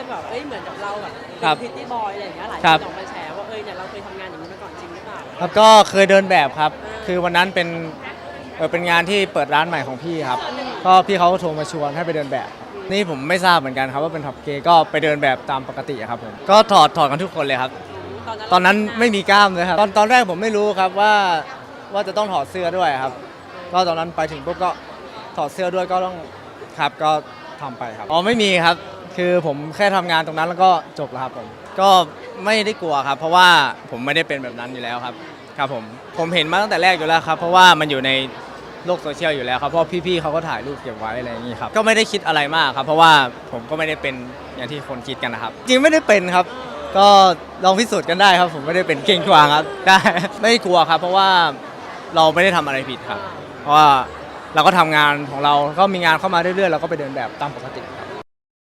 เลยแบบเอ้ยเหมือนกับเราแบบครับพิตตี้บอยอะไรอย่างเงี้ยหลายคครับ นออกมาแชร์ว่าเอ้ยเนี่ยเราเคยทำงานอย่างนี้มาก่อนจริงหรือเปล่าแล้วก็เคยเดินแบบครับ คือวันนั้นเป็นเออเป็นงานที่เปิดร้านใหม่ของพี่ครับ ก็พี่เขาก็โทรมาชวนให้ไปเดินแบบ นี่ผมไม่ทราบเหมือนกันครับว่าเป็นท็อปเกย์ก็ไปเดินแบบตามปกติครับผมก็ถอดถอดกันทุกคนเลยครับ ตอนนั้นตอนนั้นไม่มีกล้ามเลยครับตอนตอนแรกผมไม่รู้ครับว่าว่าจะต้องถอดเสื้อด้วยครับ ก็ตอนนั้นไปถึงปุ๊บก็ถอดเสื้อด้วยก็ต้องครับก็ทำไปครับอ๋อไม่มีครับ คือผมแค่ทำงานตรงนั้นแล้วก็จบแล้วครับผม ก็ไม่ได้กลัวครับ เพราะว่าผมไม่ได้เป็นแบบนั้นอยู่แล้วครับ ครับผม ผมเห็นมาตั้งแต่แรกอยู่แล้วครับ เพราะว่ามันอยู่ในโลกโซเชียลอยู่แล้วครับเพราะพี่ๆเขาก็ถ่ายรูปเก็บไว้อะไรอย่างนี้ครับ ก็ไม่ได้คิดอะไรมากครับ เพราะว่าผมก็ไม่ได้เป็นอย่างที่คนคิดกันนะครับ จริงไม่ได้เป็นครับ ก็ลองพิสูจน์กันได้ครับ ผมไม่ได้เป็นเก่งกวางครับ ได้ ไม่กลัวครับ เพราะว่าเราไม่ได้ทำอะไรผิดครับ เพราะว่าเราก็ทำงานของเราก็มีงานเข้ามาเรื่อยๆเราก็ไปเดินแบบตามปกติ